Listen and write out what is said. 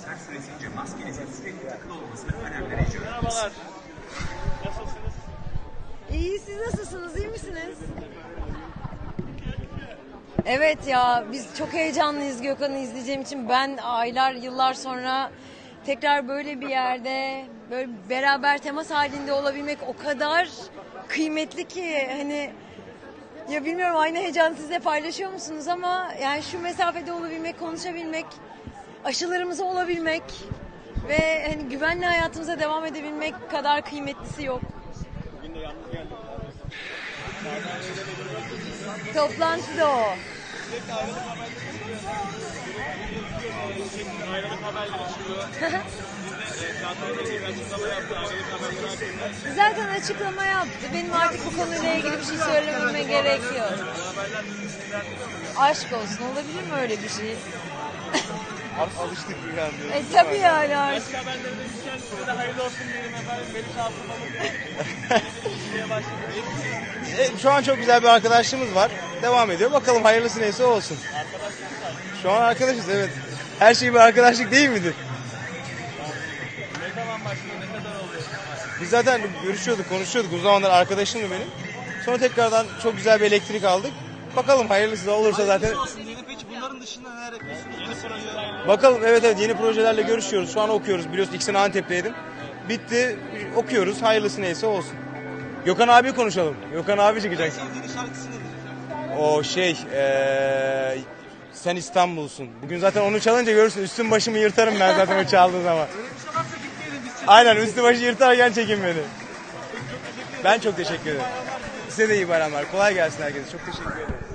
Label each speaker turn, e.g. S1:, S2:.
S1: konser süresince maskenizin sürekli takılı olmasına önem vereceğiz.
S2: Merhabalar. Nasılsınız?
S3: İyi siz nasılsınız iyi misiniz? Evet ya biz çok heyecanlıyız Gökhan'ı izleyeceğim için. Ben aylar yıllar sonra tekrar böyle bir yerde böyle beraber temas halinde olabilmek o kadar kıymetli ki hani ya bilmiyorum aynı heyecanı sizle paylaşıyor musunuz ama yani şu mesafede olabilmek, konuşabilmek, aşılarımıza olabilmek ve hani güvenli hayatımıza devam edebilmek kadar kıymetlisi yok.
S2: Bugün de yalnız geldim.
S3: O.
S2: Ayrılık haberleri hakkında.
S3: Zaten açıklama yaptı. Benim artık bu konuyla ilgili bir şey söylememe gerek yok. Aşk olsun olabilir mi öyle bir şey?
S2: alıştık yani.
S3: E tabii yani aşk.
S2: Başka haberleri demişken size de hayırlı olsun diyelim efendim. İlişkiye başladı.
S4: E, şu an çok güzel bir arkadaşlığımız var. Devam ediyor. Bakalım hayırlısı neyse olsun.
S2: Arkadaşlık var.
S4: Şu an arkadaşız evet. Her şey bir arkadaşlık değil midir?
S2: Ne zaman başladı? Ne kadar oldu?
S4: Biz zaten görüşüyorduk, konuşuyorduk. Uzun zamanlar arkadaşımdı benim. Sonra tekrardan çok güzel bir elektrik aldık. Bakalım hayırlısı da olursa zaten.
S2: olsun diyelim. Peki bunların dışında neler yapıyorsunuz? Yeni projeler.
S4: Bakalım evet evet yeni projelerle görüşüyoruz. Şu an okuyoruz. Biliyorsun iki sene Antep'teydim. Bitti. Okuyoruz. Hayırlısı neyse olsun. Gökhan abi konuşalım. Gökhan abi çıkacak.
S2: Sevdiğiniz şarkısı nedir?
S4: O şey eee, sen İstanbul'sun. Bugün zaten onu çalınca görürsün üstüm başımı yırtarım ben zaten o çaldığı zaman.
S2: Öyle bir şey varsa gitmeyelim biz.
S4: Aynen üstü başı yırtarken çekin beni. Ben çok teşekkür ederim. Size de iyi bayramlar. Kolay gelsin herkese. Çok teşekkür ederim.